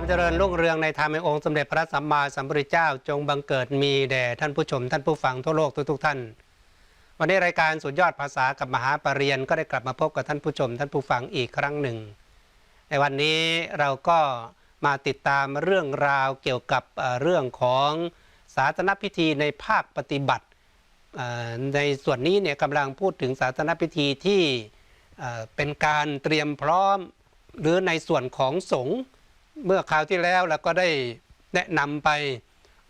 ความเจริญรุ่งเรืองในธรรมในองค์สมเด็จพระสัมมาสัมพุทธเจ้าจงบังเกิดมีแด่ท่านผู้ชม ท่านผู้ฟังทั่วโลกทุกๆท่าน วันนี้รายการสุดยอดภาษากับมหาปรริญญาก็ได้กลับมาพบกับท่านผู้ชม ท่านผู้ฟังอีกครั้งหนึ่ง ในวันนี้เราก็มาติดตามเรื่องราวเกี่ยวกับเรื่องของศาสนพิธีในภาคปฏิบัติ ในส่วนนี้เนี่ยกำลังพูดถึงศาสนพิธีที่เอ่อเป็นการเตรียมพร้อม หรือในส่วนของสงฆ์ เมื่อคราวที่แล้วเราก็ได้แนะนำไป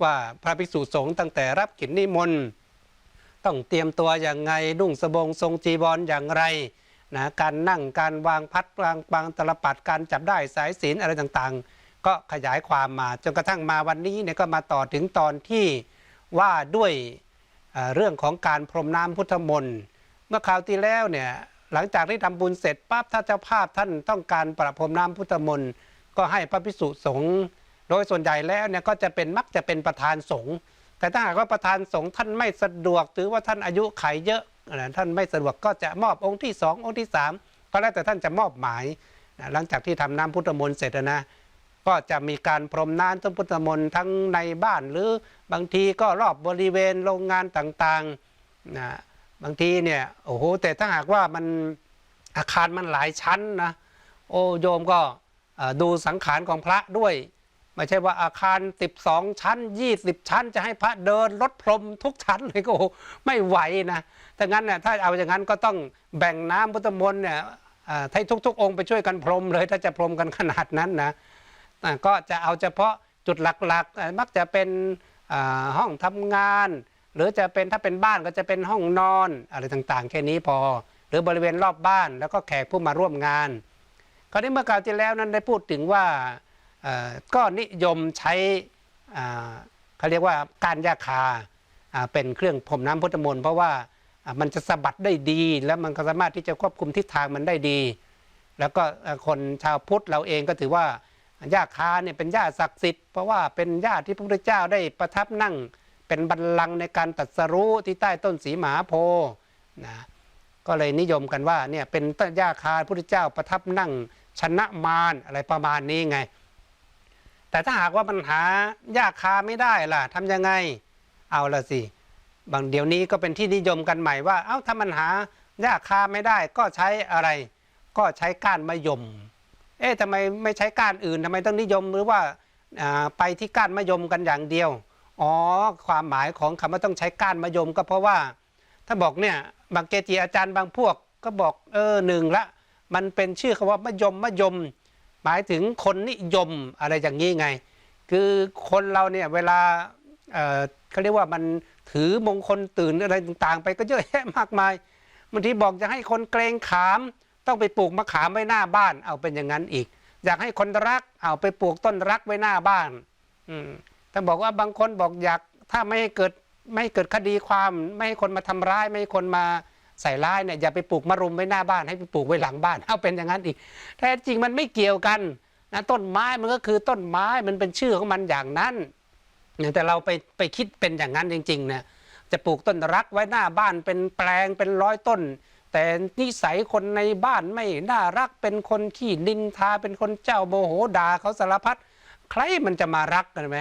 ว่าพระภิกษุสงฆ์ตั้งแต่รับกิจนิมนต์ต้องเตรียมตัวอย่างไงนุ่งสบงทรงจีวรออย่างไรนะการนั่งการวางพัดวางวางตลปัดการจับได้สายศีลอะไรต่างๆ ก็ขยายความมาจนกระทั่งมาวันนี้เนี่ยก็มาต่อถึงตอนที่ว่าด้วยเอ่อเรื่องของการพรมน้ำพุทธมนต์เมื่อคราวที่แล้วเนี่ยหลังจากที่ทำบุญเสร็จปั๊บถ้าเจ้าภาพท่านต้องการประพรมน้ำพุทธมนต์ ก็ให้พระภิกษุสงฆ์โดยส่วนใหญ่แล้วเนี่ยก็จะเป็นมักจะเป็นประธานสงฆ์แต่ถ้าหากว่าประธานสงฆ์ท่านไม่สะดวกถือว่าท่านอายุไขเยอะท่านไม่สะดวกก็จะมอบองค์ที่สององค์ที่สามก็แล้วแต่ท่านจะมอบหมายหลังจากที่ทำน้ำพุทธมนต์เสร็จนะก็จะมีการพรมน้ำต้นพุทธมนต์ทั้งในบ้านหรือบางทีก็รอบบริเวณโรงงานต่างๆนะบางทีเนี่ยโอ้โหแต่ถ้าหากว่ามันอาคารมันหลายชั้นนะโอ้โยมก็ ดูสังขารของพระด้วย ไม่ใช่ว่าอาคาร 12 ชั้น 20 ชั้น จะให้พระเดินรถพรมทุกชั้นเลยก็ไม่ไหวนะถ้างั้นน่ะถ้าเอาอย่างนั้นก็ต้องแบ่งน้ำพุทธมนต์เนี่ยให้ทุก ๆ องค์ไปช่วยกันพรมเลยถ้าจะพรมกันขนาดนั้นนะก็จะเอาเฉพาะจุดหลักๆ มักจะเป็นห้องทำงาน หรือจะเป็นถ้าเป็นบ้านก็จะเป็นห้องนอนอะไรต่างๆ แค่นี้พอ หรือบริเวณรอบบ้านแล้วก็แขกผู้มาร่วมงาน คราวนี้เมื่อคราวที่แล้วนั้นได้พูดถึงว่าก็นิยมใช้เขาเรียกว่าการยาคาเป็นเครื่องพรมน้ำพุทธมนต์เพราะว่ามันจะสะบัดได้ดี แล้วมันก็สามารถที่จะควบคุมทิศทางมันได้ดี แล้วก็คนชาวพุทธเราเองก็ถือว่าหญ้าคาเนี่ยเป็นหญ้าศักดิ์สิทธิ์เพราะว่าเป็นหญ้าที่พระพุทธเจ้าได้ประทับนั่ง เป็นบัลลังก์ในการตรัสรู้ที่ใต้ต้นสีมหาโพธิ์นะ ก็เลยนิยมกันว่าเนี่ยเป็นต้นหญ้าคาพระพุทธเจ้าประทับนั่งชนะมารอะไรประมาณนี้ไง แต่ถ้าหากว่ามันหาหญ้าคาไม่ได้ล่ะทำยังไงเอาละสิบางเดี๋ยวนี้ก็เป็นที่นิยมกันใหม่ว่า เอ้าถ้ามันหาหญ้าคาไม่ได้ก็ใช้อะไร ก็ใช้ก้านมะยม เอ๊ะทำไมไม่ใช้ก้านอื่นทำไมต้องนิยมหรือว่าอ่าไปที่ก้านมะยมกันอย่างเดียว อ๋อ ความหมายของคำว่าต้องใช้ก้านมะยมก็เพราะว่า ถ้าบอกเนี่ยบางเกจิอาจารย์บางพวก ก็บอกเออหนึ่งละ มันเป็นชื่อคำว่ามะยมมะยม หมายถึงคนนิยมอะไรอย่างนี้ไง คือคนเราเนี่ยเวลาเอ่อเขาเรียกว่ามันถือมงคลตื่นอะไรต่างๆ ไปก็เยอะแยะมากมายบางทีบอกจะให้คนเกรงขาม ต้องไปปลูกมะขามไว้หน้าบ้าน เอาเป็นอย่างนั้นอีก อยากให้คนรักเอาไปปลูกต้นรักไว้หน้าบ้าน อืมถ้าบอกว่าบางคนบอกอยากถ้าไม่ให้เกิด ไม่เกิดคดีความไม่ให้คนมาทำร้าย ไม่ให้คนมาใส่ร้ายเนี่ยอย่าไปปลูกมะรุมไว้หน้าบ้านให้ไปปลูกไว้หลังบ้าน เอาเป็นอย่างนั้นอีกแท้จริงมันไม่เกี่ยวกันนะต้นไม้มันก็คือต้นไม้มันเป็นชื่อของมันอย่างนั้นแต่เราไปไปคิดเป็นอย่างนั้นจริงๆเนี่ยจะปลูกต้นรักไว้หน้าบ้านเป็นแปลงเป็นร้อยต้น แต่นิสัยคนในบ้านไม่น่ารักเป็นคนขี้นินทาเป็นคนเจ้าโมโหด่าเขาสารพัดใครมันจะมารักกันไหม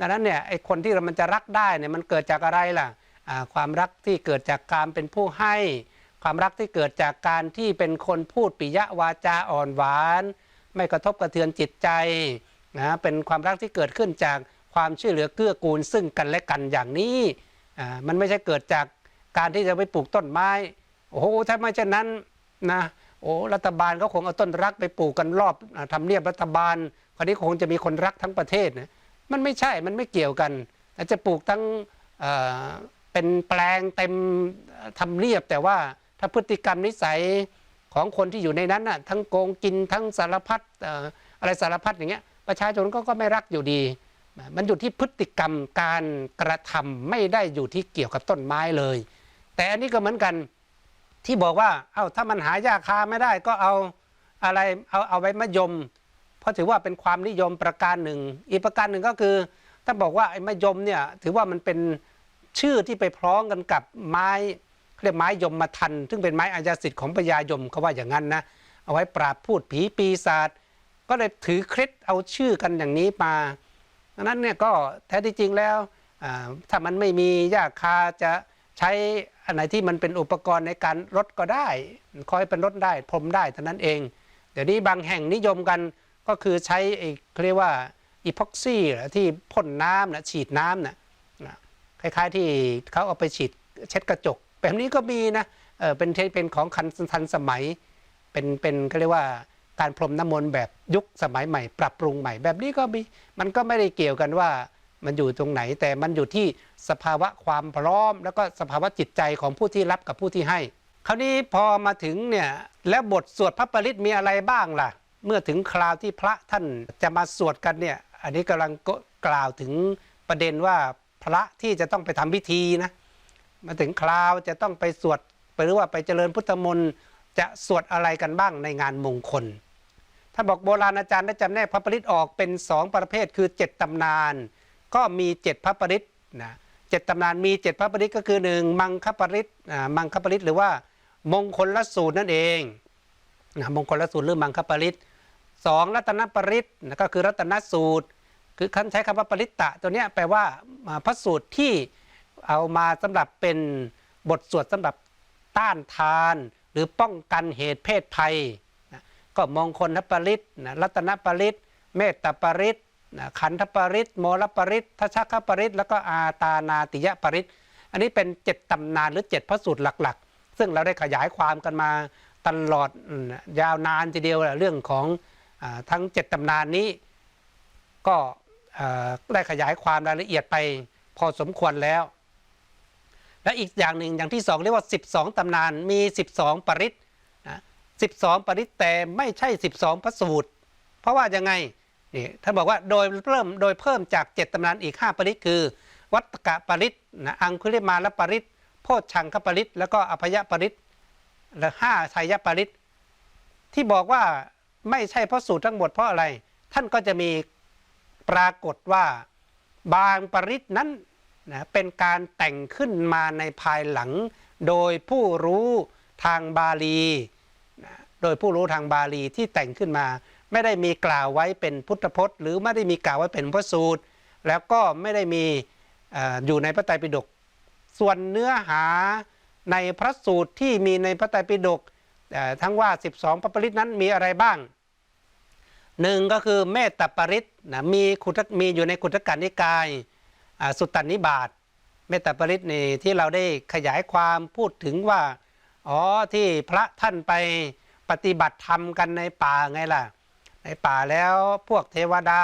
ดังนั้นเนี่ยไอ้คนที่มันจะรักได้เนี่ยมันเกิดจากอะไรล่ะความรักที่เกิดจากการเป็นผู้ให้ ความรักที่เกิดจากการที่เป็นคนพูดปิยวาจาอ่อนหวาน ไม่กระทบกระเทือนจิตใจนะเป็นความรักที่เกิดขึ้นจากความช่วยเหลือเกื้อกูลซึ่งกันและกันอย่างนี้อ่ามันไม่ใช่เกิดจากการที่จะไปปลูกต้นไม้โอ้โหถ้าไม่เช่นนั้นนะโอ้รัฐบาลก็คงเอาต้นรักไปปลูกกันรอบทำเนียบรัฐบาลคราวนี้คงจะมีคนรักทั้งประเทศนะ มันไม่ใช่มันไม่เกี่ยวกันอาจจะปลูกทั้งเเป็นแปลงเต็มทำเนียบ แต่ว่าถ้าพฤติกรรมนิสัยของคนที่อยู่ในนั้นน่ะทั้งโกงกินทั้งสารพัดออะไรสารพัดอย่างเงี้ยประชาชนก็ก็ไม่รักอยู่ดี มันอยู่ที่พฤติกรรมการกระทำไม่ได้อยู่ที่เกี่ยวกับต้นไม้เลย แต่อันนี้ก็เหมือนกันที่บอกว่าเอา้าถ้ามันหายาคาไม่ได้ก็เอาอะไรเอาเอาไว้มะยม เพราะถือว่าเป็นความนิยมประการหนึ่ง อีกประการหนึ่งก็คือถ้าบอกว่าไอ้มะยมเนี่ยถือว่ามันเป็นชื่อที่ไปพร้องกันกับไม้เรียกไม้ยมมาทัน ซึ่งเป็นไม้อาญาสิทธิ์ของพญายมเขาว่าอย่างนั้นนะเอาไว้ปราบพูดผีปีศาจก็เลยถือเคล็ดเอาชื่อกันอย่างนี้มาดังนั้นเนี่ยก็แท้ที่จริงแล้วถ้ามันไม่มียาคาจะใช้อันไหนที่มันเป็นอุปกรณ์ในการรดก็ได้คอยเป็นรดได้พรมได้เท่านั้นเอง เดี๋ยวนี้บางแห่งนิยมกัน ก็คือใช้ไอ้เขาเรียกว่าอีพ็อกซี่ที่พ่นน้ำนะฉีดน้ำนะนะคล้ายๆที่เขาเอาไปฉีดเช็ดกระจก แบบนี้ก็มีนะเออเป็นเป็นของคันทันสมัย เป็นเป็นเขาเรียกว่าการพรมน้ำมนต์แบบยุคสมัยใหม่ ปรับปรุงใหม่ แบบนี้ก็มีมันก็ไม่ได้เกี่ยวกันว่ามันอยู่ตรงไหน แต่มันอยู่ที่สภาวะความพร้อม แล้วก็สภาวะจิตใจของผู้ที่รับกับผู้ที่ให้ คราวนี้พอมาถึงเนี่ยแล้วบทสวดพระปริตมีอะไรบ้างล่ะ เมื่อถึงคราวที่พระท่านจะมาสวดกันเนี่ย อันนี้กำลังกล่าวถึงประเด็นว่าพระที่จะต้องไปทำพิธีนะมาถึงคราวจะต้องไปสวดหรือว่าไปเจริญพุทธมนต์จะสวดอะไรกันบ้างในงานมงคลถ้านบอกโบราณอาจารย์ได้จำแนกพระปริตออกเป็นสองประเภทคือเจ็ดตำนาน ก็มีเจ็ดพระปริตนะเจ็ดตำนานมีเจ็ดพระปริตก็คือหนึ่งมังคปริตอ่ามังคปริตหรือว่ามงคลละสูตรนั่นเองนะมงคลละสูตรหรือมังคปริต สองรัตนปริตนะก็คือรัตนสูตร คือคันใช้คำว่าปริตตะ ตัวเนี้ยแปลว่าพระสูตรที่เอามาสำหรับเป็นบทสวดสำหรับต้านทาน หรือป้องกันเหตุเพศภัยนะก็มงคลปริตนะรัตนปริตเมตตาปริตนะขันธปริตโมลปริตทัชคปริตแล้วก็อาตานาติยปริตอันนี้เป็นเจ็ดตำนานหรือเจ็ดพระสูตรหลักๆ ซึ่งเราได้ขยายความกันมาตลอดยาวนานทีเดียวแหละเรื่องของ ทั้งเจ็ดตำนานนี้ก็ได้ขยายความรายละเอียดไปพอสมควรแล้ว และอีกอย่างหนึ่งอย่างที่สองเรียกว่า 12 ตำนานมี 12 ปริตนะ12 ปริตแต่ไม่ใช่ 12 พระสูตร เพราะว่ายังไงนี่ท่านบอกว่าโดยเริ่มโดยเพิ่มจาก 7ตำนานอีก 5 ปริตคือ วัตกะปริตนะอังคุลิมาลปริตโพชังคปริตแล้วก็อภยปริตและห้าไทยปริตที่บอกว่า ไม่ใช่พระสูตรทั้งหมดเพราะอะไร ท่านก็จะมีปรากฏว่าบางปริตนั้นนะเป็นการแต่งขึ้นมาในภายหลัง โดยผู้รู้ทางบาลีนะโดยผู้รู้ทางบาลีที่แต่งขึ้นมา ไม่ได้มีกล่าวไว้เป็นพุทธพจน์ หรือไม่ได้มีกล่าวไว้เป็นพระสูตร แล้วก็ไม่ได้มีออยู่ในพระไตรปิฎกส่วนเนื้อหาในพระสูตรที่มีในพระไตรปิฎก ทั้งว่า 12พระปริตนั้นมีอะไรบ้างหนึ่งก็คือเมตตาปริตนะมีขุทมีอยู่ในขุทกานิกายสุตตันนิบาตเมตตาปริตนี่ที่เราได้ขยายความพูดถึงว่าอ๋อที่พระท่านไปปฏิบัติธรรมกันในป่าไงล่ะ ในป่าแล้วพวกเทวดา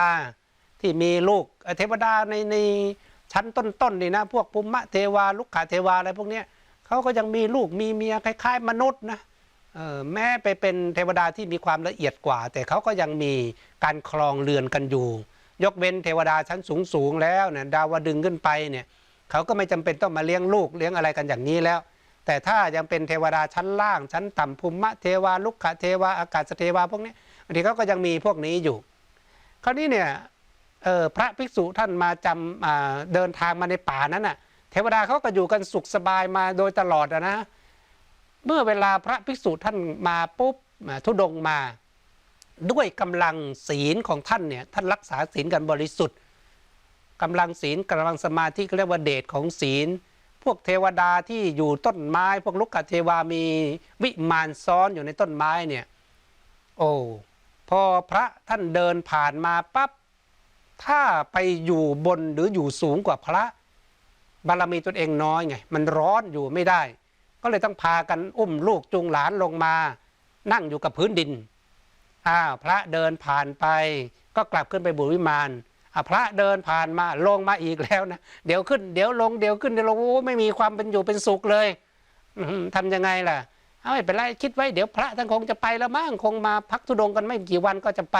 ที่มีลูกเเทวดาในในชั้นต้นๆนี่นะพวกภูมิเทวาลุกขาเทวาอะไรพวกเนี้ยเขาก็ยังมีลูกมีเมียคล้ายๆ มนุษย์นะเแม้ไปเป็นเทวดาที่มีความละเอียดกว่า แต่เขาก็ยังมีการครองเรือนกันอยู่ ยกเว้นเทวดาชั้นสูงสูงแล้วเนี่ยดาวดึงขึ้นไปเนี่ยเขาก็ไม่จำเป็นต้องมาเลี้ยงลูกเลี้ยงอะไรกันอย่างนี้แล้ว แต่ถ้ายังเป็นเทวดาชั้นล่าง ชั้นต่ำภูมิเทวาลุกขเทวาอากาศเทวาพวกนี้บางทีเขาก็ยังมีพวกนี้อยู่ คราวนี้เนี่ยออพระภิกษุท่านมาจำอ่าเดินทางมาในป่านั้นน่ะเทวดาเขาก็อยู่กันสุขสบายมาโดยตลอดนะ เมื่อเวลาพระภิกษุท่านมาปุ๊บอ่าทุดงมา ด้วยกำลังศีลของท่านเนี่ยท่านรักษาศีลกันบริสุทธิ์กำลังศีลกำลังสมาธิเรียกว่าเดชของศีล พวกเทวดาที่อยู่ต้นไม้ พวกลุกขเทวามีวิมานซ้อนอยู่ในต้นไม้เนี่ยโอ้พอพระท่านเดินผ่านมาปั๊บถ้าไปอยู่บนหรืออยู่สูงกว่าพระ บารมีตนเองน้อยไง มันร้อนอยู่ไม่ได้ ก็เลยต้องพากันอุ้มลูกจูงหลานลงมา นั่งอยู่กับพื้นดินอ้าวพระเดินผ่านไป ก็กลับขึ้นไปบุวิมานอะพระเดินผ่านมาลงมาอีกแล้วนะเดี๋ยวขึ้นเดี๋ยวลงเดี๋ยวขึ้นเดี๋ยวลงโอ้ไม่มีความเป็นอยู่เป็นสุขเลยอื้อหือทำยังไงล่ะเอาไม่เป็นไรคิดไว้เดี๋ยวพระท่านคงจะไปแล้วมั้งคงมาพักธุดงกันไม่กี่วันก็จะไป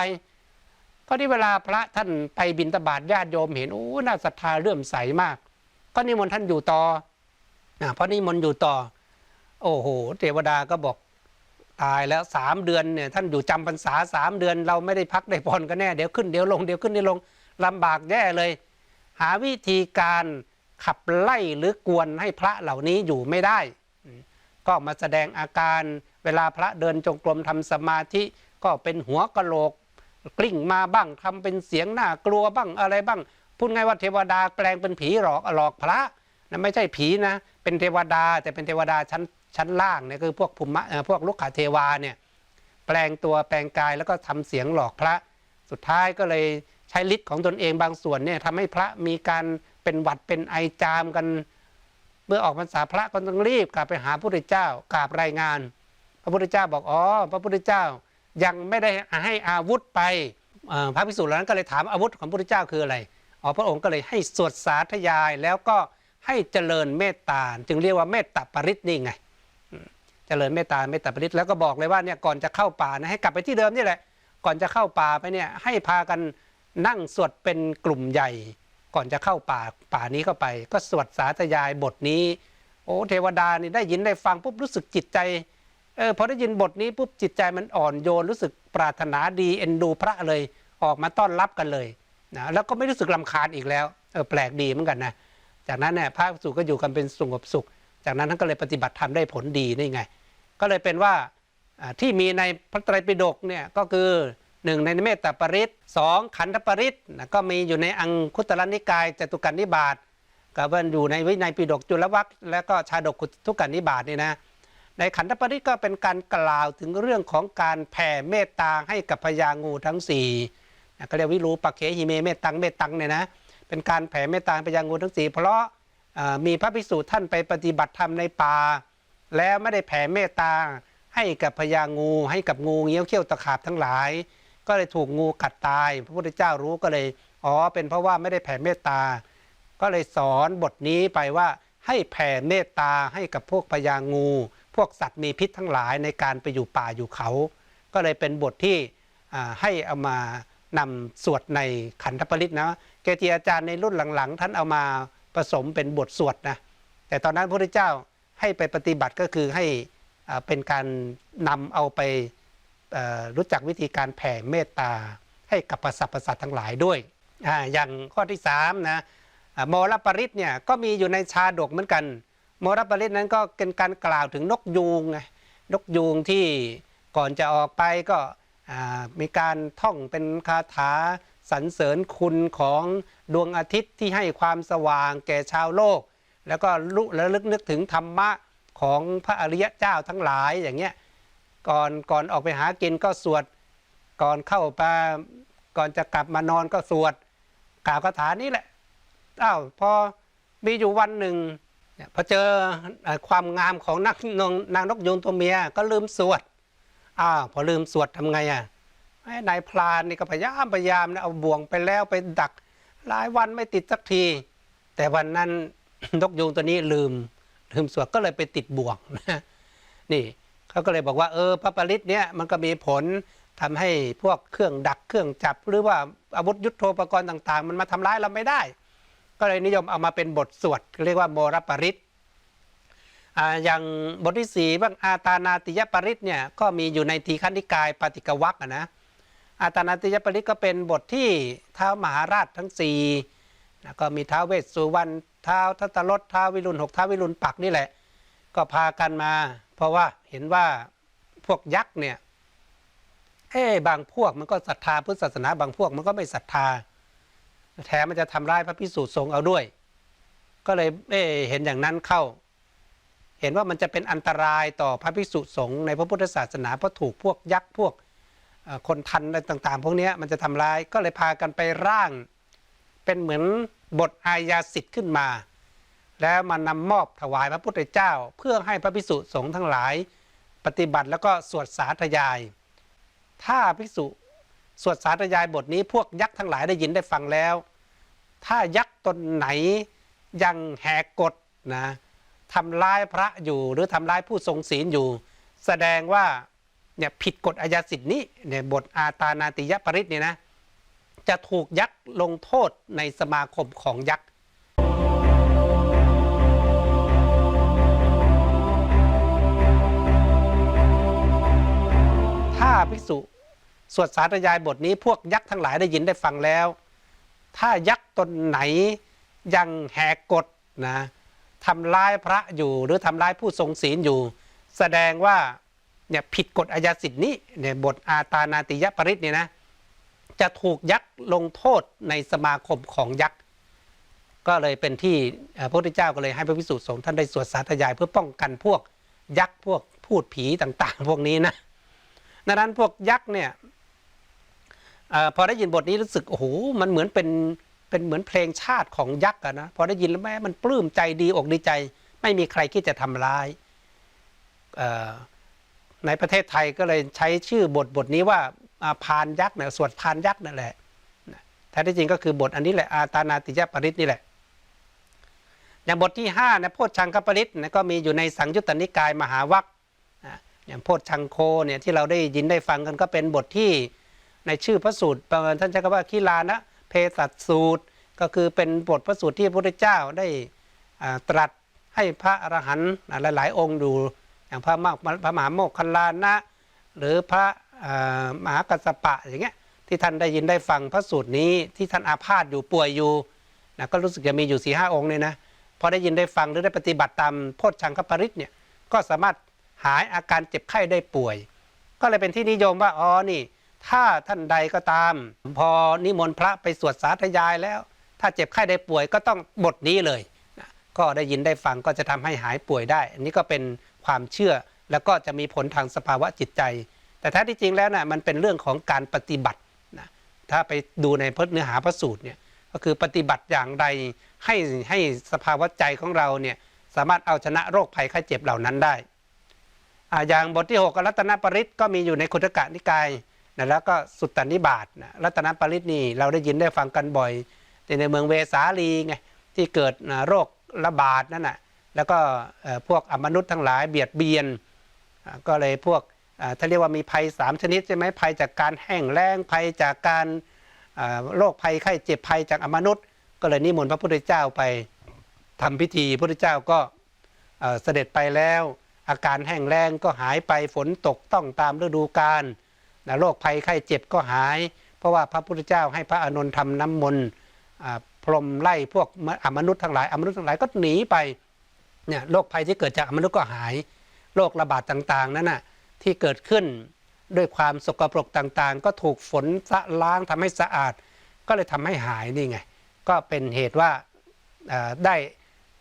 เพราะที่เวลาพระท่านไปบิณฑบาตญาติโยมเห็นโอ้น่าศรัทธาเลื่อมใสมาก ก็นิมนต์ท่านอยู่ต่ออะเพราะนิมนต์อยู่ต่อ โอ้โหเทวดาก็บอกตายแล้วสามเดือนเนี่ยท่านอยู่จำพรรษาสามเดือน เราไม่ได้พักได้ผ่อนกันแน่เดี๋ยวขึ้นเดี๋ยวลงเดี๋ยวขึ้นเดี๋ยวลงลำบากแย่เลย หาวิธีการขับไล่หรือกวนให้พระเหล่านี้อยู่ไม่ได้ ก็มาแสดงอาการเวลาพระเดินจงกรมทำสมาธิก็เป็นหัวกะโหลก กลิ้งมาบ้างทำเป็นเสียงหน่ากลัวบ้างอะไรบ้าง พูดง่ายว่าเทวดาแปลงเป็นผีหลอกหลอกพระนะไม่ใช่ผีนะ เป็นเทวดาแต่เป็นเทวดาชั้น ชั้นล่างเนี่ยคือพวกภูมิพวกลุกขาเทวาเนี่ยแปลงตัวแปลงกายแล้วก็ทำเสียงหลอกพระ สุดท้ายก็เลยใช้ฤทธิ์ของตนเองบางส่วนเนี่ยทำให้พระมีการเป็นหวัดเป็นไอจามกัน เมื่อออกพรรษาพระก็ต้องรีบกลับไปหาพระพุทธเจ้ากราบรายงาน พระพุทธเจ้าบอกอ๋อพระพุทธเจ้ายังไม่ได้ให้อาวุธไปพระภิกษุเหล่านั้นก็เลยถามอาวุธของพระพุทธเจ้าคืออะไรอ๋อพระองค์ก็เลยให้สวดสาธยายแล้วก็ให้เจริญเมตตาจึงเรียกว่าเมตตาปริตนี่ไง เจริญเมตตาเมตตาปริตแล้วก็บอกเลยว่าเนี่ยก่อนจะเข้าป่านะให้กลับไปที่เดิมนี่แหละ ก่อนจะเข้าป่าไปเนี่ยให้พากันนั่งสวดเป็นกลุ่มใหญ่ ก่อนจะเข้าป่าป่านี้เข้าไป ก็สวดสาธยายบทนี้ โอ้เทวดานี่ได้ยินได้ฟังปุ๊บรู้สึกจิตใจเออพอได้ยินบทนี้ปุ๊บจิตใจมันอ่อนโยนรู้สึกปรารถนาดีเอ็นดูพระเลยออกมาต้อนรับกันเลยนะแล้วก็ไม่รู้สึกลำคาญอีกแล้วเออแปลกดีเหมือนกันนะจากนั้นเนี่ยพระภิกษุก็อยู่กันเป็นสงบสุข จากนั้นท่านก็เลยปฏิบัติธรรมได้ผลดีนี่ไง ก็เลยเป็นว่าที่มีในพระไตรปิฎกเนี่ยก็คือหนึ่งในเมตตาปริศสองขันธปริศก็มีอยู่ในอังคุตรนิกายจตุกันนิบาตก็มันอยู่ในวินัยปิฎกจุลวรรคและก็ชาดกทุกกันนิบาตนี่นะในขันธปริศก็เป็นการกล่าวถึงเรื่องของการแผ่เมตตาให้กับพญางูทั้งสี่ก็เรียกวิรูปักเขหิเมเมตตังเมตตังเนี่ยนะเป็นการแผ่เมตตาพญางูทั้งสี่เพราะ มีพระภิกษุท่านไปปฏิบัติธรรมในป่า แล้วไม่ได้แผ่เมตตาให้กับพญางู ให้กับงูเงี้ยวเขี้ยวตะขาบทั้งหลาย ก็เลยถูกงูกัดตาย พระพุทธเจ้ารู้ก็เลยอ๋อเป็นเพราะว่าไม่ได้แผ่เมตตา ก็เลยสอนบทนี้ไปว่าให้แผ่เมตตาให้กับพวกพญางู พวกสัตว์มีพิษทั้งหลายในการไปอยู่ป่าอยู่เขา ก็เลยเป็นบทที่ให้เอามานำสวดในขันธปริศนะเกจิอาจารย์ในรุ่นหลังๆ ท่านเอามา ผสมเป็นบทสวดนะแต่ตอนนั้นพระพุทธเจ้าให้ไปปฏิบัติก็คือให้เป็นการนำเอาไปรู้จักวิธีการแผ่เมตตาให้กับประสัพประสัตว์ทั้งหลายด้วยออย่างข้อที่สามนะโมรปริตเนี่ยก็มีอยู่ในชาดกเหมือนกันโมรปริตนั้นก็เป็นการกล่าวถึงนกยูงไงนกยูงที่ก่อนจะออกไปก็มีการท่องเป็นคาถา สรรเสริญคุณของดวงอาทิตย์ที่ให้ความสว่างแก่ชาวโลก แล้วก็รู้ระลึกนึกถึงธรรมะของพระอริยเจ้าทั้งหลายอย่างเงี้ยก่อนก่อนออกไปหากินก็สวด ก่อนเข้าไปก่อนจะกลับมานอนก็สวดกล่าวคาถานี้แหละอ้าวพอมีอยู่วันหนึ่งเนี่ยพอเจอความงามของนักนางนกยูงตัวเมียก็ลืมสวดอ้าวพอลืมสวดทำไงอะ นายพรานนี่ก็พยายามพยายามนะเอาบ่วงไปแล้วไปดักหลายวันไม่ติดสักที แต่วันนั้นนกยูงตัวนี้ลืมลืมสวดก็เลยไปติดบ่วงนะนี่เขาก็เลยบอกว่าเออพระปริตเนี่ยมันก็มีผลทำให้พวกเครื่องดักเครื่องจับ หรือว่าอาวุธยุโทโธปกรณ์ต่าง ๆ มันมาทำร้ายเราไม่ได้ ก็เลยนิยมเอามาเป็นบทสวดเรียกว่าโมรปริตอย่างบทที่สี่บ้างอาตานาติยปริตเนี่ยก็มีอยู่ในทีฆนิกายปฏิกวักนะ อาตานาติยปริตก็เป็นบทที่ท้าวมหาราชทั้งสี่นะก็มีท้าวเวสสุวรรณท้าวทัตตรสท้าววิรุณหกท้าววิรุณปักนี่แหละ ก็พากันมา เพราะว่าเห็นว่าพวกยักษ์เนี่ยเอ้บางพวกมันก็ศรัทธาพุทธศาสนาบางพวกมันก็ไม่ศรัทธา แถมมันจะทำร้ายพระพิสุสงฆ์เอาด้วย ก็เลยเอ๊ะเห็นอย่างนั้นเข้า เห็นว่ามันจะเป็นอันตรายต่อพระพิสุสงฆ์ในพระพุทธศาสนาเพราะถูกพวกยักษ์พวก คนทันอะไรต่างๆ พวกนี้มันจะทำร้ายก็เลยพากันไปร่าง เป็นเหมือนบทอายาสิทธิ์ขึ้นมา แล้วมานำมอบถวายพระพุทธเจ้า เพื่อให้พระพิสุสงฆ์ทั้งหลาย ปฏิบัติแล้วก็สวดสาธยาย ถ้าภิกษุสวดสาธยายบทนี้พวกยักษ์ทั้งหลายได้ยินได้ฟังแล้ว ถ้ายักษ์ตนไหนยังแหกกฎนะทำร้ายพระอยู่หรือทำร้ายผู้ทรงศีลอยู่ แสดงว่า เนี่ยผิดกฎอาญาสิทธินี้เนี่ยบทอาตานาติยปริตเนี่ยนะจะถูกยักษ์ลงโทษในสมาคมของยักษ์ถ้าภิกษุสวดสาธยายบทนี้พวกยักษ์ทั้งหลายได้ยินได้ฟังแล้ว ถ้ายักษ์ตนไหนยังแหกกฎนะทำร้ายพระอยู่หรือทำร้ายผู้ทรงศีลอยู่ แสดงว่า เนี่ยผิดกฎอาญาสิทธินี้เนี่ยบทอาตานาติยปริตเนี่ยนะจะถูกยักษ์ลงโทษในสมาคมของยักษ์ก็เลยเป็นที่พระพุทธเจ้าก็เลยให้พระพิสุสงฆ์ท่านได้สวดสาธยาย เพื่อป้องกันพวกยักษ์พวกพูดผีต่างๆ พวกนี้นะดังนั้นพวกยักษ์เนี่ยอพอได้ยินบทนี้รู้สึกโอ้โหมันเหมือนเป็นเป็นเหมือนเพลงชาติของยักษ์อะนะพอได้ยินแล้วแม่มันปลื้มใจดีอกดีใจ ไม่มีใครคิดจะทำร้ายออ ในประเทศไทยก็เลยใช้ชื่อบทบทนี้ว่าพานยักษ์เนี่ยสวดพานยักษ์นั่นแหละแท้ที่จริงก็คือบทอันนี้แหละอาตานาติยปริตนี่แหละ อย่างบทที่5นะโพชฌังคปริตนะก็มีอยู่ในสังยุตตนิกายมหาวัคอย่างโพชฌังโคเนี่ยที่เราได้ยินได้ฟังกันก็เป็นบทที่ในชื่อพระสูตรประมาณท่านใช้คำว่าคีลานะเพสัตสูตร ก็คือเป็นบทพระสูตรที่พระพุทธเจ้าได้ตรัสให้พระอรหันต์หลายๆ องค์ดู อย่างพระมากพระมหาโมคคัลานะ หรือพระมหากัสปะอย่างเงี้ยที่ท่านได้ยินได้ฟังพระสูตรนี้ที่ท่านอาพาธอยู่ป่วยอยู่นะก็รู้สึกจะมีอยู่สี่ห้าองค์เนี่ยนะพอได้ยินได้ฟังหรือได้ปฏิบัติตามโพชฌังคปริตเนี่ยก็สามารถหายอาการเจ็บไข้ได้ป่วย ก็เลยเป็นที่นิยมว่าอ๋อนี่ ถ้าท่านใดก็ตาม พอนิมนต์พระไปสวดสาธยายแล้ว ถ้าเจ็บไข้ได้ป่วยก็ต้องบทนี้เลยนะก็ได้ยินได้ฟังก็จะทำให้หายป่วยได้ อันนี้ก็เป็น ความเชื่อ แล้วก็จะมีผลทางสภาวะจิตใจ แต่แท้ที่จริงแล้วนะมันเป็นเรื่องของการปฏิบัตินะถ้าไปดูในพจน์เนื้อหาพระสูตรเนี่ยก็คือปฏิบัติอย่างไรให้ให้สภาวะใจของเราเนี่ยสามารถเอาชนะโรคภัยไข้เจ็บเหล่านั้นได้ออย่างบทที่6กรัตนปริตก็มีอยู่ในคุตกะนิกายนะแล้วก็สุตตนิบาตนะรัตนปริตนี่เราได้ยินได้ฟังกันบ่อยในเมืองเวสาลีไงที่เกิดโรคระบาดนั่นน่ะ แล้วก็พวกอมนุษย์ทั้งหลายเบียดเบียน ก็เลยพวกอ่าถ้าเรียกว่ามีภัยสามชนิดใช่ไหมภัยจากการแห้งแล้งภัยจากการโรคภัยไข้เจ็บภัยจากอมนุษย์ ก็เลยนิมนต์พระพุทธเจ้าไปทำพิธี พระพุทธเจ้าก็เสด็จไปแล้ว อาการแห้งแล้งก็หายไปฝนตกต้องตามฤดูกาลโรคภัยไข้เจ็บก็หาย เพราะว่าพระพุทธเจ้าให้พระอานนท์ทำน้ำมนต์พรมไล่พวกอมนุษย์ทั้งหลายอมนุษย์ทั้งหลายก็หนีไป เนี่ยโรคภัยที่เกิดจากมนุษย์ก็หายโรคระบาดต่างๆ นั้นน่ะที่เกิดขึ้นด้วยความสกปรกต่างๆ ก็ถูกฝนสะล้างทำให้สะอาด ก็เลยทำให้หายนี่ไง ก็เป็นเหตุว่าได้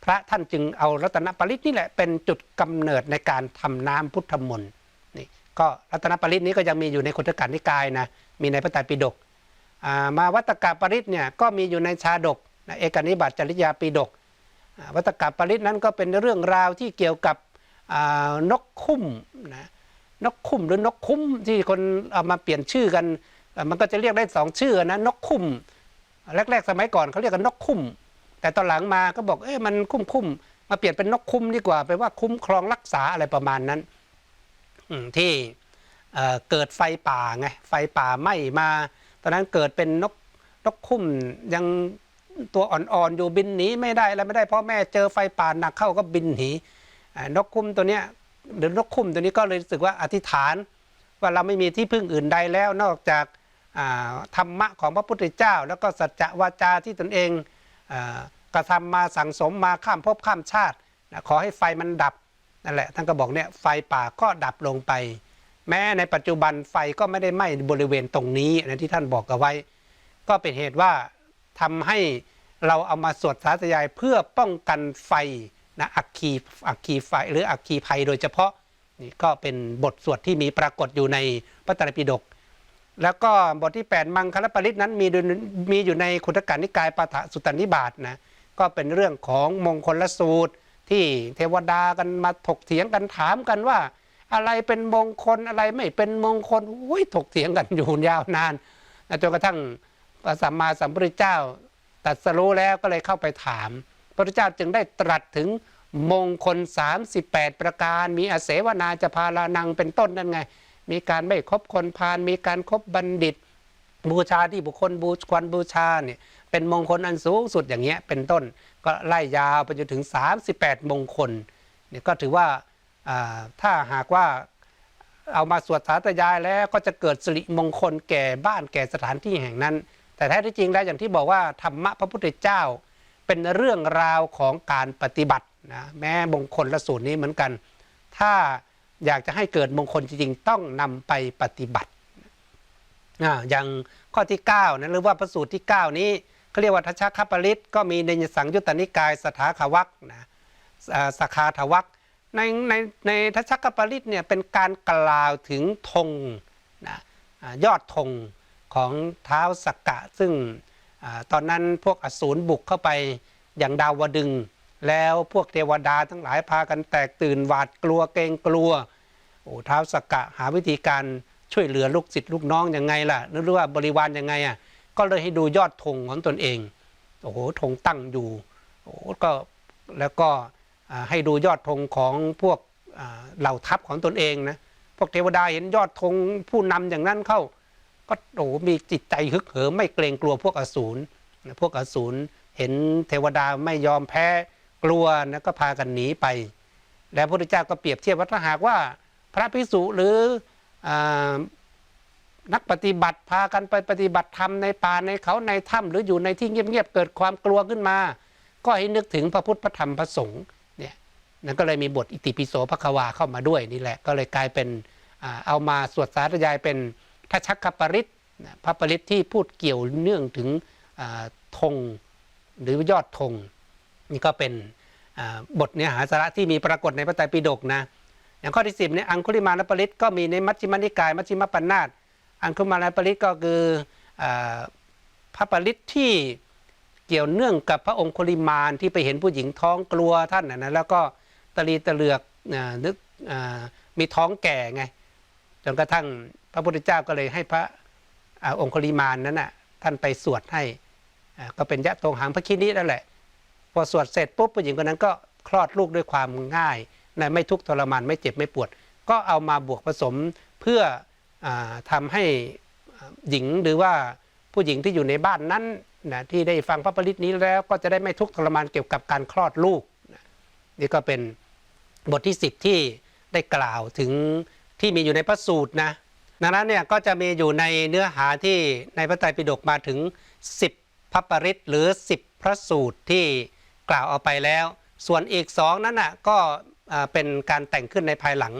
พระท่านจึงเอารัตนปริตนี่แหละเป็นจุดกำเนิดในการทำน้ำพุทธมนต์นี่ก็รัตนปริตนี้ก็ยังมีอยู่ในคุตการนิกายนะมีในพระไตรปิฎกามาวัตกาปริตเนี่ยก็มีอยู่ในชาดกเอกนิบัติจริยาปิฎก วัตกาปริตนั้นก็เป็นเรื่องราวที่เกี่ยวกับนกคุ้มนะนกคุ้มหรือนกคุ้มที่คนเอามาเปลี่ยนชื่อกัน มันก็จะเรียกได้สองชื่อนะนกคุ้มแรกๆ สมัยก่อนเขาเรียกกันนกคุ้มแต่ตอนหลังมาก็บอกเอ้มันคุ้มคุ้มๆมาเปลี่ยนเป็นนกคุ้มดีกว่าไปว่าคุ้มครองรักษาอะไรประมาณนั้นที่เเกิดไฟป่าไงไฟป่าไหม้มา ตอนนั้นเกิดเป็นนกนกคุ้มยัง ตัวอ่อนๆอยู่บินหนีไม่ได้อะไรไม่ได้เพราะแม่เจอไฟป่าหนักเข้าก็บินหนีนกคุ้มตัวเนี้ยหรือนกคุ้มตัวนี้ก็เลยรู้สึกว่าอธิษฐาน ว่าเราไม่มีที่พึ่งอื่นใดแล้วนอกจากธรรมะของพระพุทธเจ้า แล้วก็สัจวาจาที่ตนเองอกระทำมาสั่งสมมาข้ามภพข้ามชาติขอให้ไฟมันดับนั่นแหละท่านก็บอกเนี่ยไฟป่าก็ดับลงไป แม้ในปัจจุบันไฟก็ไม่ได้ไหม้บริเวณตรงนี้นะที่ท่านบอกเอาไว้ ก็เป็นเหตุว่า ทำให้เราเอามาสวดสาธยายเพื่อป้องกันไฟนะอัคคีอัคคีไฟหรืออัคคีภัยโดยเฉพาะนี่ก็เป็นบทสวดที่มีปรากฏอยู่ในพระไตรปิฎกแล้วก็บทที่ 8 มังคลปริตนั้นมีมีอยู่ในขุทกานิกายปาฐสุตตนิบาตนะก็เป็นเรื่องของมงคลละสูตร ที่เทวดากันมาถกเถียงกันถามกันว่า อะไรเป็นมงคลอะไรไม่เป็นมงคลอุ้ยถกเถียงกันอยู่ยาวนานจนกระทั่ง พระสัมมาสัมพุทธเจ้าตรัสรู้แล้วก็เลยเข้าไปถาม พระพุทธเจ้าจึงได้ตรัสถึงมงคล 38 ประการมีอาเสวนาจะพาลานังเป็นต้นนั่นไง มีการไม่คบคนพาลมีการครบบัณฑิต บูชาที่บุคคลบูควรบูชาเนี่ยเป็นมงคลอันสูงสุดอย่างเงี้ยเป็นต้นก็ไล่ยาวไปจนถึง 38 มงคลเนี่ยก็ถือว่าอ่าถ้าหากว่าเอามาสวดสาธยายแล้วก็จะเกิดสิริมงคลแก่บ้านแก่สถานที่แห่งนั้น แต่แท้ที่จริงแล้วอย่างที่บอกว่าธรรมะพระพุทธเจ้า เป็นเรื่องราวของการปฏิบัตินะแม้มงคลละสูตรนี้เหมือนกัน ถ้าอยากจะให้เกิดมงคลจริงๆ ต้องนำไปปฏิบัติอ่าอย่างข้อที่9นะหรือว่าพระสูตรที่ 9 นี้เขาเรียกว่าทัชชคปริตก็มีในสังยุตตนิกายสถาขวักนะอ่าสคาทวักในในในทัชชคปริตเนี่ยเป็นการกล่าวถึงธงนะยอดธง ของเท้าสักกะ ซึ่งอตอนนั้นพวกอสูรบุกเข้าไปอย่างดาวดึง แล้วพวกเทวดาทั้งหลายพากันแตกตื่นหวาดกลัวเกรงกลัวโอ้เท้าวสกกะหาวิธีการช่วยเหลือลูกศิษย์ลูกน้องยังไงล่ะหรือว่าบริวารยังไงอะก็เลยให้ดูยอดธงของตนเองโอ้โหธงตั้งอยู่โอ้ก็แล้วก็ให้ดูยอดธงของพวกเหล่าทัพของตนเองนะพวกเทวดาเห็นยอดธงผู้นำอย่างนั้นเข้า ก็โอ้โหมีจิตใจฮึกเหิมไม่เกรงกลัวพวกอสูรนะพวกอสูรเห็นเทวดาไม่ยอมแพ้กลัวนะก็พากันหนีไป แล้วพระพุทธเจ้าก็เปรียบเทียบว่าถ้าหากว่าพระภิกษุหรืออนักปฏิบัติพากันไปปฏิบัติธรรมในป่าในเขาในถ้ำหรืออยู่ในที่เงียบๆเกิดความกลัวขึ้นมา ก็ให้นึกถึงพระพุทธพระธรรมพระสงฆ์เนี่ยนั่นก็เลยมีบทอิติปิโสพระควาเข้ามาด้วยนี่แหละ ก็เลยกลายเป็นอเอามาสวดสาธยายเป็น ทัชชักคปริตพระปริตที่พูดเกี่ยวเนื่องถึงธงหรือยอดธงนี่ก็เป็นบทเนื้อหาสาระที่มีปรากฏในพระไตรปิฎกนะอย่างข้อที่สิบเนี่ยอังคุลิมานปริตก็มีในมัชฌิมานิกาย มัชฌิมปัญนาตอังคุลิมานปริตก็คืออพระปริตที่เกี่ยวเนื่องกับพระองคุลิมานที่ไปเห็นผู้หญิงท้องกลัวท่านนะนะแล้วก็ตะลีตะเลือกอนึกมีท้องแก่ไงจนกระทั่ง พระพุทธเจ้าก็เลยให้พระอองคุลิมานนั้นน่ะท่านไปสวดให้ก็เป็นยะตรงหางพระคินินั่นแหละ พอสวดเสร็จปุ๊บผู้หญิงคนนั้นก็คลอดลูกด้วยความง่ายนะไม่ทุกข์ทรมานไม่เจ็บไม่ปวด ก็เอามาบวกผสมเพื่ออาทำให้หญิงหรือว่าผู้หญิงที่อยู่ในบ้านนั้นนะที่ได้ฟังพระปริตนี้แล้วก็จะได้ไม่ทุกข์ทรมานเกี่ยวกับการคลอดลูกนะนี่ก็เป็นบทที่สิบที่ได้กล่าวถึงที่มีอยู่ในพระสูตรนะ ดังนั้นเนี่ยก็จะมีอยู่ในเนื้อหาที่ในพระไตรปิฎกมาถึง 10พระปริตหรือ 10 พระสูตรที่กล่าวเอาไปแล้ว ส่วนอีกสองนั้นน่ะก็เป็นการแต่งขึ้นในภายหลัง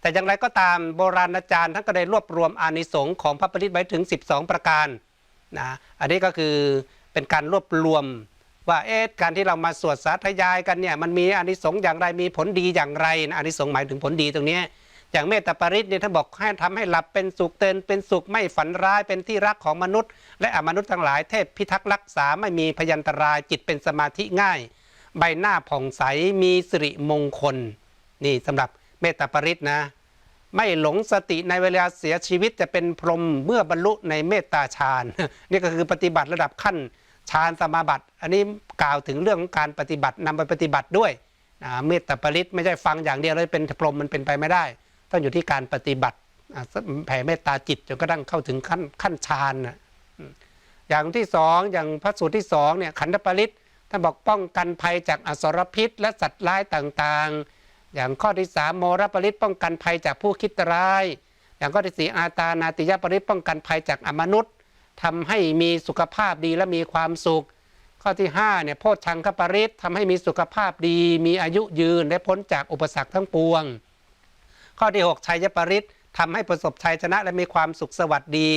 แต่อย่างไรก็ตามโบราณอาจารย์ท่านก็ได้รวบรวมอานิสงส์ของพระปริตไว้ถึง 12 ประการนะอันนี้ก็คือเป็นการรวบรวมว่าเอ๊ะการที่เรามาสวดสาธยายกันเนี่ยมันมีอานิสงส์อย่างไรมีผลดีอย่างไรนะอานิสงส์หมายถึงผลดีตรงนี้ อย่างเมตตาปริตเนี่ยท่านบอกให้ทำให้หลับเป็นสุขเตือนเป็นสุขไม่ฝันร้ายเป็นที่รักของมนุษย์ และอมนุษย์ทั้งหลายเทพพิทักษ์รักษาไม่มีพยันตรายจิตเป็นสมาธิง่าย ใบหน้าผ่องใสมีสิริมงคล นี่สำหรับเมตตาปริตนะ ไม่หลงสติในเวลาเสียชีวิตจะเป็นพรหมเมื่อบรรลุในเมตตาฌานนี่ก็คือปฏิบัติระดับขั้นฌานสมาบัติ อันนี้กล่าวถึงเรื่องของการปฏิบัตินำไปปฏิบัติด้วยเมตตาปริตไม่ใช่ฟังอย่างเดียวแล้วเป็นพรหมมันเป็นไปไม่ได้ ต้องอยู่ที่การปฏิบัติแผ่เมตตาจิตจนกระทั่งเข้าถึงขั้นขั้นฌานนะอย่างที่สองอย่างพระสูตรที่สองเนี่ยขันธปริตท่านบอกป้องกันภัยจากอสรพิษ และสัตว์ร้ายต่างๆ อย่างข้อที่สามโมรปริตป้องกันภัยจากผู้คิดร้าย อย่างข้อที่สี่อาตานาติยปริตป้องกันภัยจากอมนุษย์ทำให้มีสุขภาพดีและมีความสุข ข้อที่ห้าเนี่ยโพชฌังคปริตทำให้มีสุขภาพดี มีอายุยืนและพ้นจากอุปสรรคทั้งปวง ข้อที่ 6 ชัยปริตทำให้ประสบชัยชนะและมีความสุขสวัสดี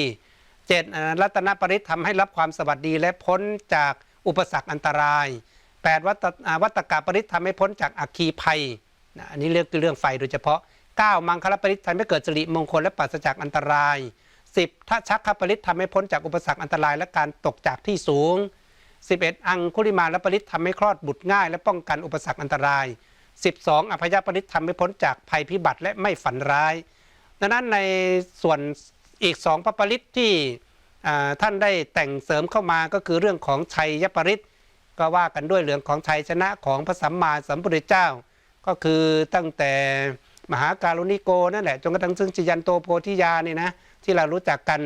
เจ็ดรัตนปริตทำให้รับความสวัสดีและพ้นจากอุปสรรคอันตราย 8 วัตวัตกาปริตทำให้พ้นจากอัคคีภัยนะอันนี้เรื่องคือเรื่องไฟโดยเฉพาะ 9 มังคลปริตทำให้เกิดสิริมงคลและปราศจากอันตราย 10ทัชชักขปริตทำให้พ้นจากอุปสรรคอันตราย และการตกจากที่สูง 11 อังคุลิมาลปริตทำให้คลอดบุตรง่าย และป้องกันอุปสรรคอันตราย 12 อภยปริตทำให้พ้นจากภัยพิบัติและไม่ฝันร้าย ดังนั้นในส่วนอีกสองพระปริตที่ท่านได้แต่งเสริมเข้ามาก็คือเรื่องของชัยยปริตก็ว่ากันด้วยเรื่องของชัยชนะของพระสัมมาสัมพุทธเจ้า ก็คือตั้งแต่มหาการุณิโกนั่นแหละจนกระทั่งซึ่งจิยันโตโพธิยานี่นะที่เรารู้จักกัน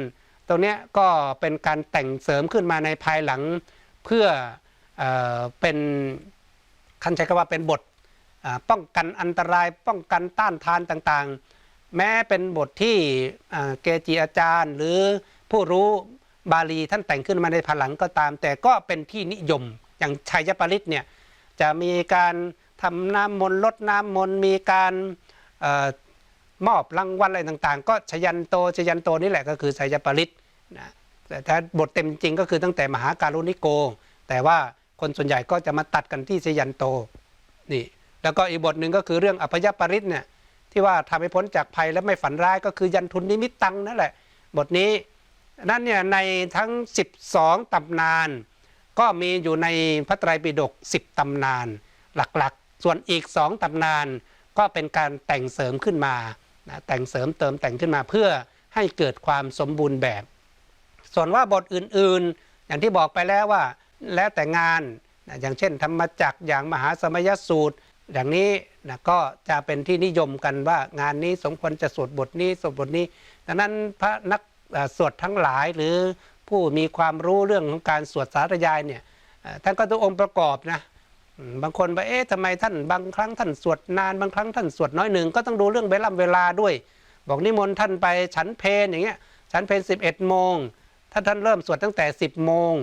ตรงนี้ก็เป็นการแต่งเสริมขึ้นมาในภายหลังเพื่อเอเป็นคันใช้คำว่าเป็นบท ป้องกันอันตรายป้องกันต้านทานต่างๆ แม้เป็นบทที่เกจิอาจารย์ หรือผู้รู้บาลีท่านแต่งขึ้นมาในภายหลังก็ตาม แต่ก็เป็นที่นิยมอย่างชัยปริตเนี่ยจะมีการทำน้ำมนต์ลดน้ำมนต์มีการอมอบรางวัลอะไรต่างๆ ก็ชยันโตชยันโตนี่แหละก็คือชัยปริตนะแต่ถ้าบทเต็มจริงก็คือตั้งแต่มหาการุณิโก แต่ว่าคนส่วนใหญ่ก็จะมาตัดกันที่ชยันโตนี่ แล้วก็อีกบทหนึ่งก็คือเรื่องอภยปริตเนี่ยที่ว่าทำให้พ้นจากภัยและไม่ฝันร้ายก็คือยันทุนนิมิตตังนั่นแหละ บทนี้นั่นเนี่ยในทั้ง 12 ตำนาน ก็มีอยู่ในพระไตรปิฎก10 ตำนาน หลักๆ ส่วนอีก 2 ตำนานก็เป็นการแต่งเสริมขึ้นมานะแต่งเสริมเติมแต่งขึ้นมาเพื่อให้เกิดความสมบูรณ์แบบ ส่วนว่าบทอื่นๆ อย่างที่บอกไปแล้วว่าแล้วแต่งานนะอย่างเช่น ธรรมจักรอย่างมหาสมยสูตร อย่างนี้นะก็จะเป็นที่นิยมกันว่างานนี้สมควรจะสวดบทนี้สวดบทนี้ ดังนั้นพระนักสวดทั้งหลายหรือผู้มีความรู้เรื่องของการสวดสาธยายเนี่ยท่านก็ต้ององค์ประกอบนะบางคนไปเอ๊ะทำไมท่านบางครั้งท่านสวดนานบางครั้งท่านสวดน้อยหนึ่งก็ต้องดูเรื่องเวลาเวลาด้วย บอกนิมนต์ท่านไปฉันเพลอย่างเงี้ยฉันเพล11โมงถ้าท่านเริ่มสวดตั้งแต่ 10โมง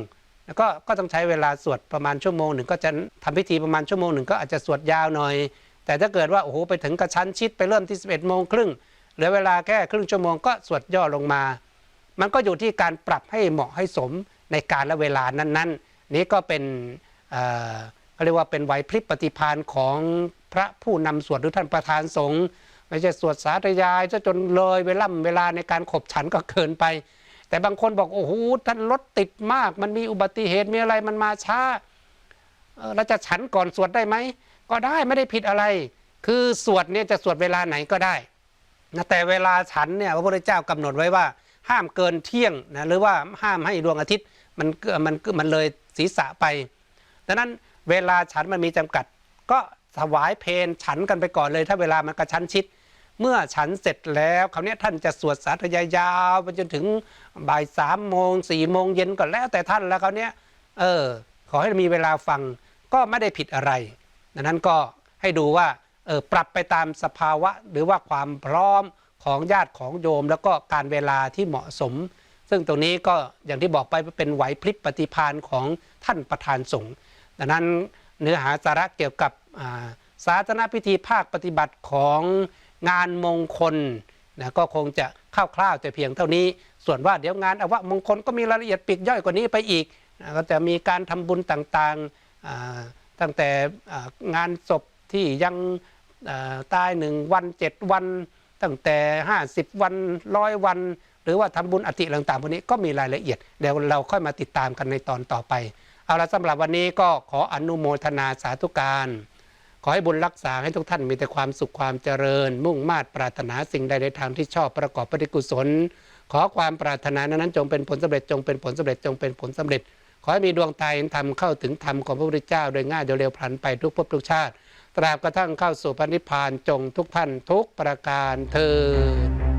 แล้วก็ก็ต้องใช้เวลาสวดประมาณชั่วโมงหนึ่งก็จะทำพิธีประมาณชั่วโมงหนึ่งก็อาจจะสวดยาวหน่อย แต่ถ้าเกิดว่าโอ้โหไปถึงกระชั้นชิดไปเริ่มที่ 11โมงครึ่งเหลือเวลาแค่ครึ่งชั่วโมงก็สวดย่อลงมา มันก็อยู่ที่การปรับให้เหมาะให้สมในการและเวลานั้น ๆ นี้ก็เป็นเขาเรียกว่าเป็นไหวพริบปฏิภาณของพระผู้นำสวดหรือท่านประธานสงฆ์ไม่ใช่สวดสาธยายซะจนเลยเวล่ำเวลาในการขบฉันก็เกินไป แต่บางคนบอกโอ้โหท่านรถติดมาก มันมีอุบัติเหตุมีอะไรมันมาช้าเราจะฉันก่อนสวดได้ไหมก็ได้ไม่ได้ผิดอะไร คือสวดเนี่ยจะสวดเวลาไหนก็ได้นะแต่เวลาฉันเนี่ยพระพุทธเจ้ากำหนดไว้ว่า ห้ามเกินเที่ยงนะหรือว่าห้ามให้ดวงอาทิตย์มันมันมันเลยศีรษะไปดังนั้นเวลาฉันมันมีจำกัด ก็ถวายเพลฉันกันไปก่อนเลย ถ้าเวลามันกระชั้นชิด เมื่อฉันเสร็จแล้วคราวนี้ท่านจะสวดสาธยายาวไปจนถึงบ่ายสามโมงสี่โมงเย็นก็แล้วแต่ท่านแล้วคราวนี้เออ ขอให้มีเวลาฟังก็ไม่ได้ผิดอะไรดังนั้นก็ให้ดูว่าเออปรับไปตามสภาวะ หรือว่าความพร้อมของญาติของโยม แล้วก็การเวลาที่เหมาะสม ซึ่งตรงนี้ก็อย่างที่บอกไปเป็นไหวพริบปฏิพานของท่านประธานสงฆ์ดังนั้นเนื้อหาสาระเกี่ยวกับอ่าศาสนาพิธีภาคปฏิบัติของ งานมงคลนะก็คงจะคร่าวๆแต่เพียงเท่านี้ ส่วนว่าเดี๋ยวงานอวมงคลก็มีรายละเอียดปีกย่อยกว่านี้ไปอีกนะก็จะมีการทำบุญต่างๆตั้งแต่งานศพที่ยังตายหนึ่งวันเจ็ดวัน ตั้งแต่ 50 วันร้อยวัน หรือว่าทำบุญอติต่างๆพวกนี้ก็มีรายละเอียดเดี๋ยวเราค่อยมาติดตามกันในตอนต่อไป เอาละสำหรับวันนี้ก็ขออนุโมทนาสาธุการ ขอให้บุญรักษาให้ทุกท่านมีแต่ความสุขความเจริญ มุ่งมาตรปรารถนาสิ่งใดในทางที่ชอบประกอบปฏิกุศล ขอความปรารถนานั้นจงเป็นผลสำเร็จจงเป็นผลสำเร็จจงเป็นผลสำเร็จ ขอให้มีดวงตาเห็นธรรมเข้าถึงธรรมของพระพุทธเจ้า โดยง่ายโดยเร็วพลันไปทุกภพทุกชาติ ตราบกระทั่งเข้าสู่พระนิพพานจงทุกท่านทุกประการเทอ